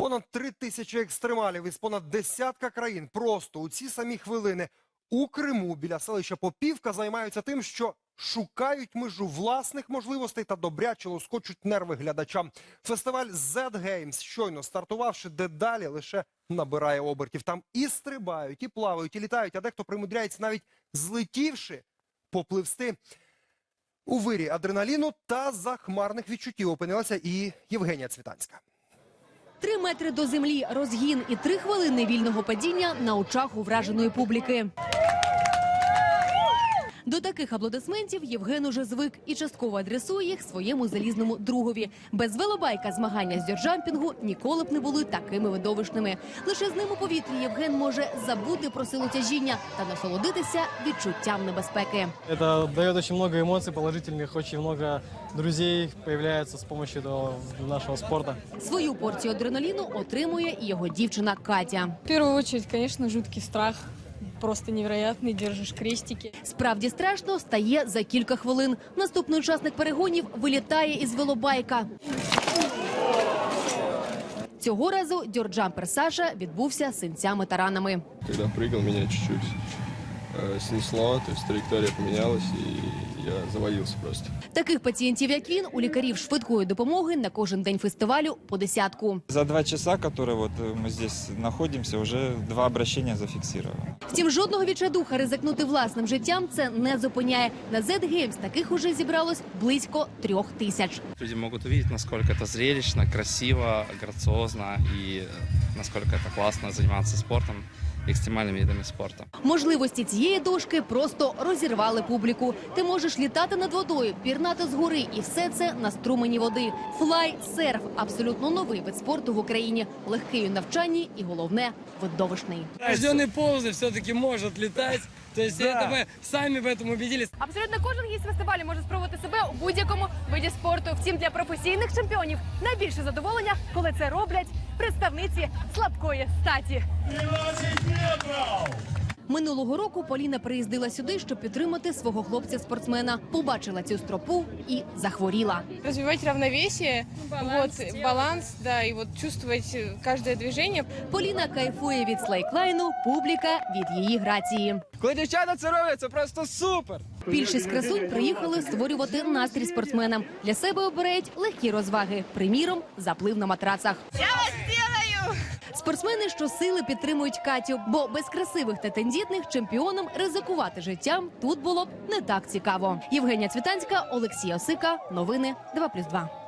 Понад три тисячі екстремалів із понад десятка країн просто у ці самі хвилини у Криму біля селища Попівка займаються тим, що шукають межу власних можливостей та добряче лоскочуть нерви глядачам. Фестиваль Z Games, щойно стартувавши дедалі, лише набирає обертів. Там і стрибають, і плавають, і літають, а дехто примудряється навіть злетівши попливсти. У вирі адреналіну та захмарних відчуттів опинилася і Євгенія Цвітанська. Три метри до землі, розгін і три хвилини вільного падіння на очах у враженої публіки. До таких аплодисментів Євген уже звик і частково адресує їх своєму залізному другові. Без велобайка змагання з дьорджампінгу ніколи б не були такими видовищними. Лише з ним у повітрі Євген може забути про силу тяжіння та насолодитися відчуттям небезпеки. Это дает очень много эмоций положительных, очень много друзей появляется с помощью этого нашего спорта. Свою порцію адреналіну отримує і його дівчина Катя. В первую очередь, конечно, жуткий страх. Просто невероятный, держишь крестики. Справді страшно стає за кілька хвилин. Наступний учасник перегонів вилітає із велобайка. Цього разу дьорджампер Саша відбувся синцями та ранами. Когда прыгал, меня чуть-чуть э, снесло, то есть траектория поменялась, и я завалился просто. Таких пацієнтів, як він, у лікарів швидкої допомоги на кожен день фестивалю по десятку. За два часа, которые вот э, мы здесь находимся, уже два обращения зафиксировано. Втім, жодного відчайдуха ризикнути власним життям це не зупиняє. На Z Games таких уже зібралось близько трьох тисяч. Люди могут увидеть, насколько это зрелищно, красиво, грациозно и э, насколько это классно заниматься спортом, экстремальными видами спорта. Можливості цієї дошки просто розірвали публіку. Ти можеш літати над водою, пірнати з гори, і все це на струмені води. Флай серф абсолютно новий вид спорту в Україні, легкий у навчанні і головне видовищний. Рожденный ползы все-таки может летать. То есть это мы сами в этом убедились. Абсолютно кожен гість фестивалю може спробувати себе у будь-якому виді спорту. Втім, для професійних чемпіонів найбільше задоволення, коли це роблять представниці слабкої статі. Минулого року Поліна приїздила сюди, щоб підтримати свого хлопця-спортсмена. Побачила цю стропу і захворіла. Развивать равновесие, вот, баланс, да, и вот чувствовать э, каждое движение. Поліна кайфує від слейклайну, публіка від її грації. Коли дівчата це роблять, це просто супер. Більшість красунь приїхали створювати настрій спортсменам. Для себе обирають легкі розваги. Приміром, заплив на матрацах. Я вас Спортсмени щосили підтримують Катю, бо без красивих та тендітних чемпіонам ризикувати життям тут було б не так цікаво. Євгенія Цвітанська, Олексій Осика. Новини 2+,2.